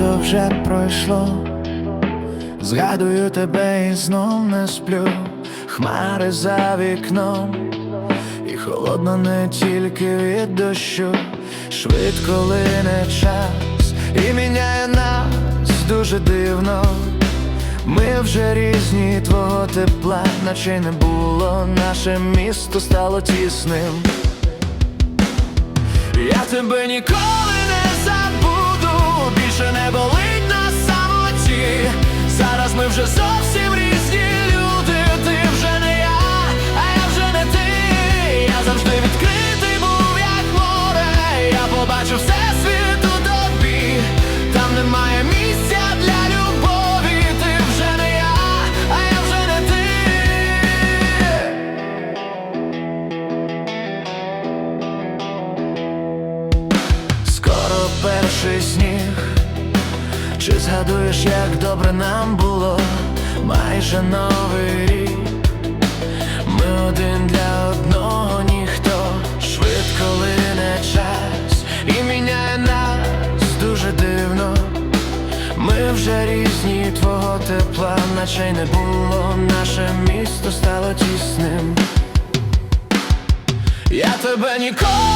вже пройшло, згадую тебе і знов не сплю, хмари за вікном, і холодно не тільки від дощу, швидко лине час і міняє нас дуже дивно. Ми вже різні твого тепла, наче не було, наше місто стало тісним. Я тебе ніколи немає місця для любові. Ти вже не я, а я вже не ти. Скоро перший сніг. Чи згадуєш, як добре нам було майже новий рік? Різні твого тепла, наче й не було, наше місто стало тісним. Я тебе ніколи